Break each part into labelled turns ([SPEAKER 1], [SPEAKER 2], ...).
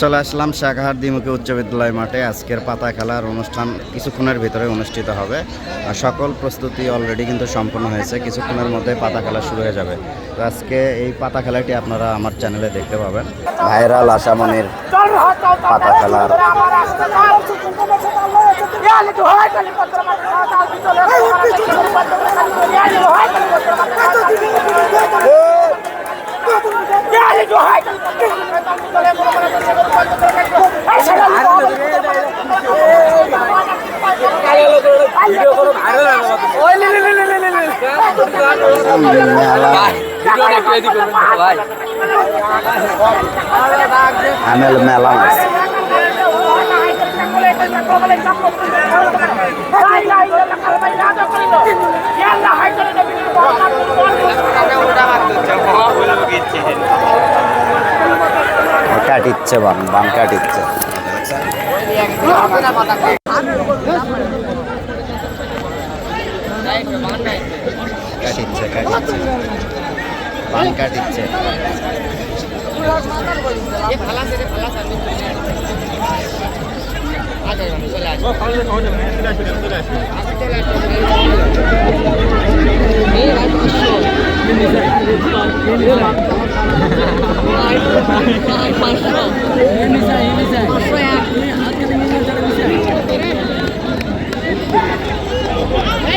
[SPEAKER 1] চলে আসলাম শাখাহার দ্বিমুখী উচ্চ বিদ্যালয় মাঠে। আজকের পাতা খেলার অনুষ্ঠান কিছুক্ষণের ভিতরে অনুষ্ঠিত হবে। আর সকল প্রস্তুতি অলরেডি কিন্তু সম্পন্ন হয়েছে। কিছুক্ষণের মধ্যে পাতা খেলা শুরু হয়ে যাবে। তো আজকে এই পাতা খেলাটি আপনারা আমার চ্যানেলে দেখতে পাবেন। ভাইরাল আশামনির পাতা খেলার আমেল মেলা মাছ। কাটিচ্ছে বান বান কাটিচ্ছে। কাটিচ্ছে কাটিচ্ছে বান কাটিচ্ছে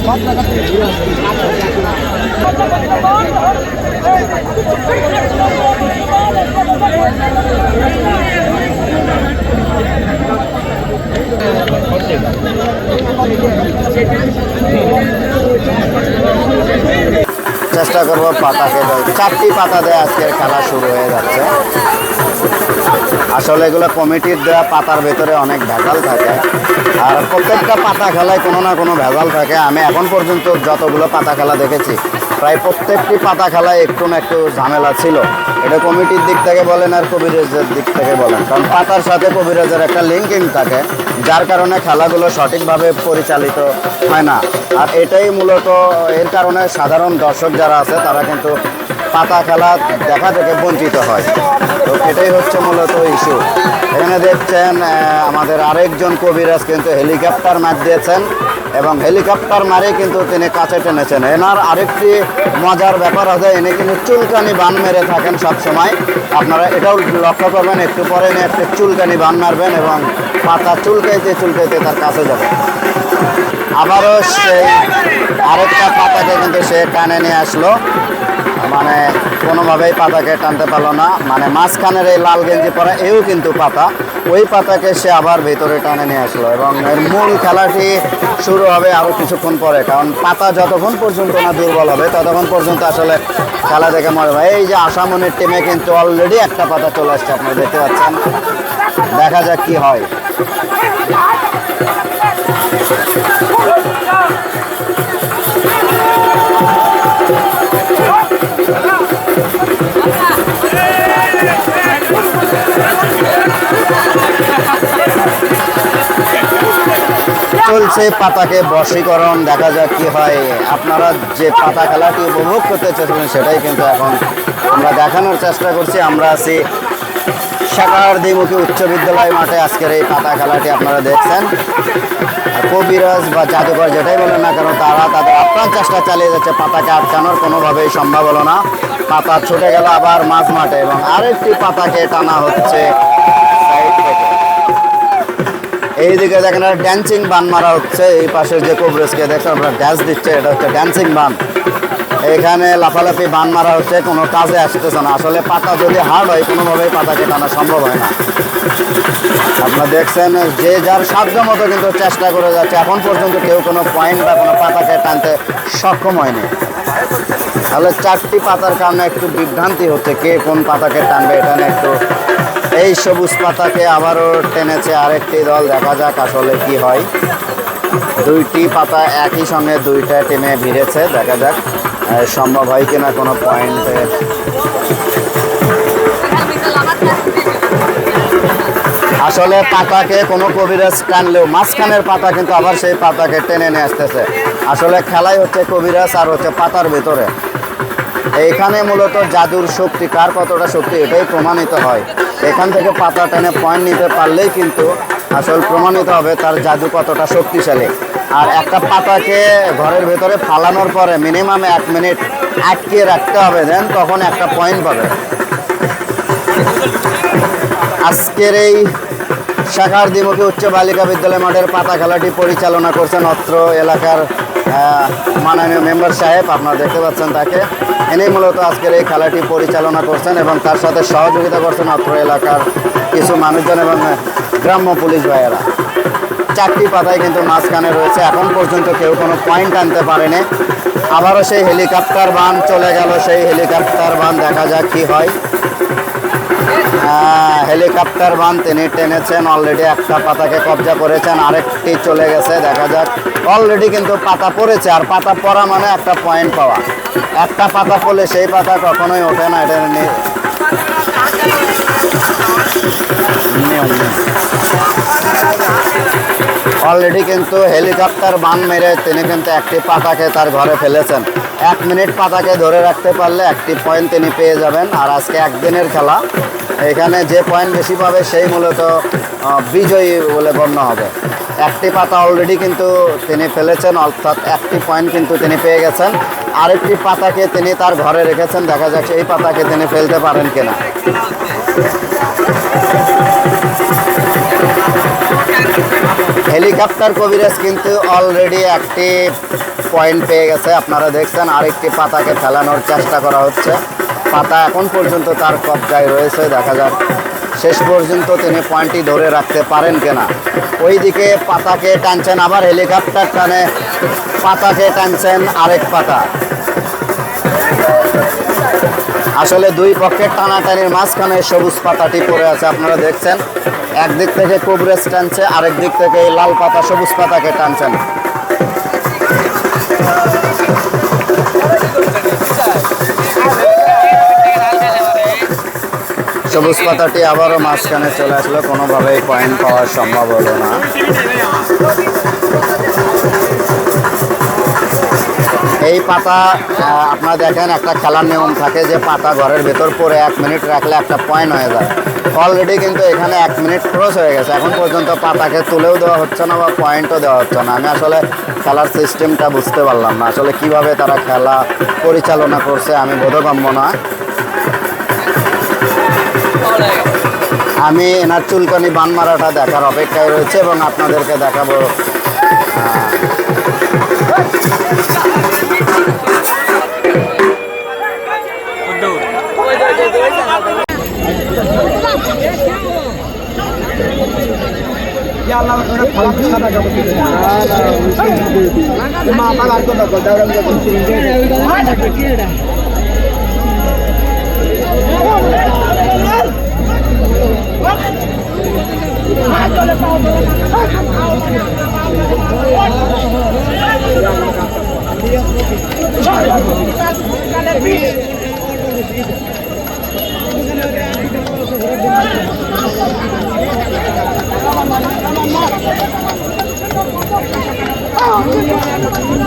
[SPEAKER 1] সব জায়গা থেকে ঘুরে আসবে চেষ্টা করব পাতাকে চারটি পাতা দেয় আজকের খেলা শুরু হয়ে যাচ্ছে। আসলে এগুলো কমিটির দেওয়া পাতার ভেতরে অনেক ভেজাল থাকে। আর প্রত্যেকটা পাতা খেলায় কোনো না কোনো ভেজাল থাকে। আমি এখন পর্যন্ত যতগুলো পাতা খেলা দেখেছি প্রায় প্রত্যেকটি পাতা খেলায় একটু না একটু ঝামেলা ছিল। এটা কমিটির দিক থেকে বলেন আর কবিরাজের দিক থেকে বলেন। কারণ পাতার সাথে কবিরাজের একটা লিঙ্কিং থাকে, যার কারণে খেলাগুলো সঠিকভাবে পরিচালিত হয় না। আর এটাই মূলত, এর কারণে সাধারণ দর্শক যারা আছে, তারা কিন্তু পাতা খেলা দেখা থেকে বঞ্চিত হয়। তো এটাই হচ্ছে মূলত ইস্যু এখানে দেখছেন আমাদের আরেকজন কবিরাজ কিন্তু হেলিকপ্টার মার দিয়েছেন। এবং হেলিকপ্টার মারে কিন্তু তিনি কাছে টেনেছেন। এনার আরেকটি মজার ব্যাপার আছে এনে কিন্তু চুলকানি বান মেরে থাকেন সবসময়। আপনারা এটাও লক্ষ্য করবেন, একটু পরে এনে একটা চুলকানি বান মারবেন এবং পাতা চুলকাইতে চুলকাইতে তার কাছে যাবে। আবারও সে আরেকটা পাতাকে কিন্তু সে টানে নিয়ে আসলো। মানে কোনোভাবেই পাতাকে টানতে পারল না। মানে মাঝখানের এই লাল গেঞ্জি পরা এও কিন্তু পাতা। ওই পাতাকে সে আবার ভেতরে টানে নিয়ে আসলো এবং এর মূল খেলাটি শুরু হবে আরও কিছুক্ষণ পরে। কারণ পাতা যতক্ষণ পর্যন্ত না দুর্বল হবে, ততক্ষণ পর্যন্ত আসলে খেলা দেখে মনে হয় এই যে আসামনের টিমে কিন্তু অলরেডি একটা পাতা চলে আসছে, আপনারা দেখতে পাচ্ছেন। দেখা যাক কি হয়। চলছে পাতাকে বশীকরণ, দেখা যাক কি হয়। আপনারা যে পাতা খেলাটি উপভোগ করতে চেয়েছিলেন সেটাই কিন্তু এখন আমরা দেখানোর চেষ্টা করছি। আমরা আছি শাখার দ্বিমুখী উচ্চ বিদ্যালয় মাঠে। আজকের এই পাতা খেলাটি আপনারা দেখছেন। কবিরাজ বা জাদুঘর যেটাই বলেন না কেন, তারা তাদের আপ্রাণ চেষ্টা চালিয়ে যাচ্ছে। পাতাকে আটকানোর কোনোভাবেই সম্ভব হলো না। পাতা ছুটে গেল আবার মাঝ মাঠে এবং আরেকটি পাতাকে টানা হচ্ছে। এইদিকে দেখেন ড্যান্সিং বান মারা হচ্ছে, এই পাশের যে কবরেজকে দেখছেন আপনারা ড্যান্স দিচ্ছে, এটা হচ্ছে ড্যান্সিং বান। এখানে লাফালাফি, বান মারা হচ্ছে, কোনো কাজে আসতেছে না। আসলে পাতা যদি হার্ড হয়, কোনোভাবেই পাতাকে টানা সম্ভব হয় না। আপনারা দেখছেন, যে যার সাধ্য মতো কিন্তু চেষ্টা করে যাচ্ছে, এখন পর্যন্ত কেউ কোনো পয়েন্ট বা কোনো পাতাকে টানতে সক্ষম হয়নি। তাহলে চারটি পাতার কারণে একটু বিভ্রান্তি হচ্ছে, কে কোন পাতাকে টানবে, এটা একটু এই সবুজ পাতাকে আবারও টেনেছে আরেকটি দল। দেখা যাক আসলে কি হয়। দুইটি পাতা একই সঙ্গে দুইটা টেনে ভিড়েছে। দেখা যাক সম্ভব হয় কিনা কোনো পয়েন্টে আসলে পাতাকে, কোনো কবিরাজ টানলেও মাঝখানের পাতা কিন্তু আবার সেই পাতাকে টেনে নিয়ে আসতেছে। আসলে খেলাই হচ্ছে কবিরাজ আর হচ্ছে পাতার ভিতরে। এইখানে মূলত জাদুর শক্তি কার কতটা শক্তি এটাই প্রমাণিত হয়। এখান থেকে পাতা টেনে পয়েন্ট নিতে পারলেই কিন্তু আসল প্রমাণিত হবে তার জাদু কতটা শক্তিশালী। আর একটা পাতাকে ঘরের ভেতরে ফালানোর পরে মিনিমাম এক মিনিট আটকে রাখতে হবে দেন তখন একটা পয়েন্ট পাবে। আজকের এই শাখার দ্বিমুখী উচ্চ বালিকা বিদ্যালয় মাঠের পাতা খেলাটি পরিচালনা করছেন অত্র এলাকার মাননীয় মেম্বার সাহেব, আপনারা দেখতে পাচ্ছেন তাকে। ইনি মূলত আজকের এই খেলাটি পরিচালনা করছেন এবং তার সাথে সহযোগিতা করছেন অত্র এলাকার কিছু মানুষজন এবং গ্রাম্য পুলিশ ভাইয়েরা। চারটি পাতায় কিন্তু মাঝখানে রয়েছে। এখন পর্যন্ত কেউ কোনো পয়েন্ট আনতে পারেনি। আবারও সেই হেলিকপ্টার বান চলে গেল। সেই হেলিকপ্টার বান দেখা যাক কি হয়। হেলিকপ্টার বান তিনি টেনেছেন অলরেডি একটা পাতাকে কবজা করেছেন, আরেকটি চলে গেছে, দেখা যাক। অলরেডি কিন্তু পাতা পড়েছে, আর পাতা পড়া মানে একটা পয়েন্ট পাওয়া। একটা পাতা পড়লে সেই পাতা কখনোই ওঠে না, এটা অলরেডি কিন্তু হেলিকপ্টার বান মেরে তিনি কিন্তু একটি পাতাকে তার ঘরে ফেলেছেন। এক মিনিট পাতাকে ধরে রাখতে পারলে একটি পয়েন্ট তিনি পেয়ে যাবেন, আর আজকে একদিনের খেলা। এখানে যে পয়েন্ট বেশি পাবে সেই মূলত বিজয়ী বলে গণ্য হবে। একটি পাতা অলরেডি কিন্তু তিনি ফেলেছেন, অর্থাৎ একটি পয়েন্ট কিন্তু তিনি পেয়ে গেছেন। আরেকটি পাতাকে তিনি তার ঘরে রেখেছেন, দেখা যাক এই পাতাকে তিনি ফেলতে পারেন কিনা। হেলিকপ্টার কবিরাজ কিন্তু অলরেডি একটি পয়েন্ট পেয়ে গেছে। আপনারা দেখছেন, আরেকটি পাতাকে ফেলানোর চেষ্টা করা হচ্ছে। পাতা এখন পর্যন্ত তার কবজায় রয়েছে, দেখা যাক শেষ পর্যন্ত তিনি পয়েন্টটি ধরে রাখতে পারেন কিনা। ওইদিকে পাতাকে টানছেন আবার হেলিকপ্টার টানে, পাতাকে টানছেন আরেক পাতা। আসলে দুই পক্ষের টানাটানির মাঝখানে সবুজ পাতাটি পড়ে আছে, আপনারা দেখছেন। একদিক থেকে কবরেজ টানছে আরেক দিক থেকে লাল পাতা সবুজ পাতাকে টানছেন। সবুজ পাতাটি আবারও মাঝখানে চলে আসলো, কোনোভাবেই পয়েন্ট পাওয়া সম্ভব হলো না। এই পাতা আপনারা দেখেন একটা খেলার নিয়ম থাকে যে পাতা ঘরের ভেতর পরে এক মিনিট রাখলে একটা পয়েন্ট হয়ে যায়। অলরেডি কিন্তু এখানে এক মিনিট ক্রস হয়ে গেছে। এখন পর্যন্ত পাতাকে তুলেও দেওয়া হচ্ছে না বা পয়েন্টও দেওয়া হচ্ছে না। আমি আসলে খেলার সিস্টেমটা বুঝতে পারলাম না। আসলে কীভাবে তারা খেলা পরিচালনা করছে আমি বোধগম্য না। আমি এনার চুলকানি বান মারাটা দেখার অপেক্ষায় রয়েছে এবং আপনাদেরকে দেখাবো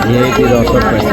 [SPEAKER 1] ভিআইপি দর্শক পাইছে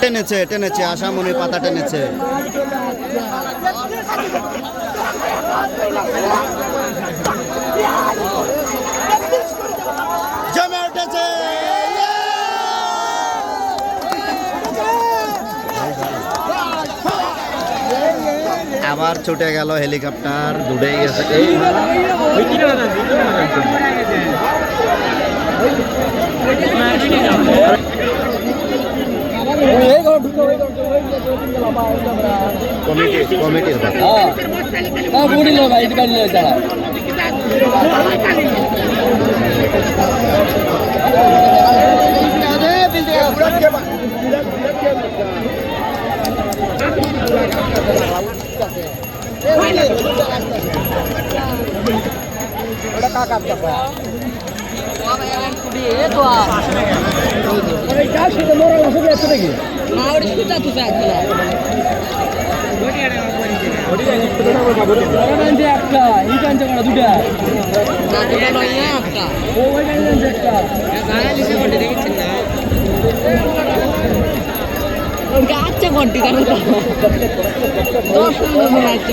[SPEAKER 1] টেনেছে টেনেছে আশামণি পাতা টেনেছে। আবার ছুটে গেল হেলিকপ্টার দূরেই গেছে। এই কমিটি কমিটির কথা
[SPEAKER 2] একটা এই কাঞ্চে করা দুটা ও ওই কাঞ্চে একটা
[SPEAKER 3] আচ্ছা ঘন্টি কারণ দশ মিনিট আছে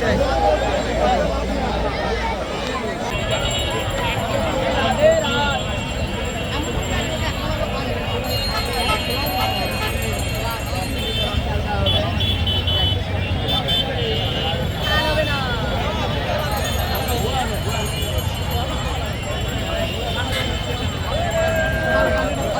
[SPEAKER 2] chơi.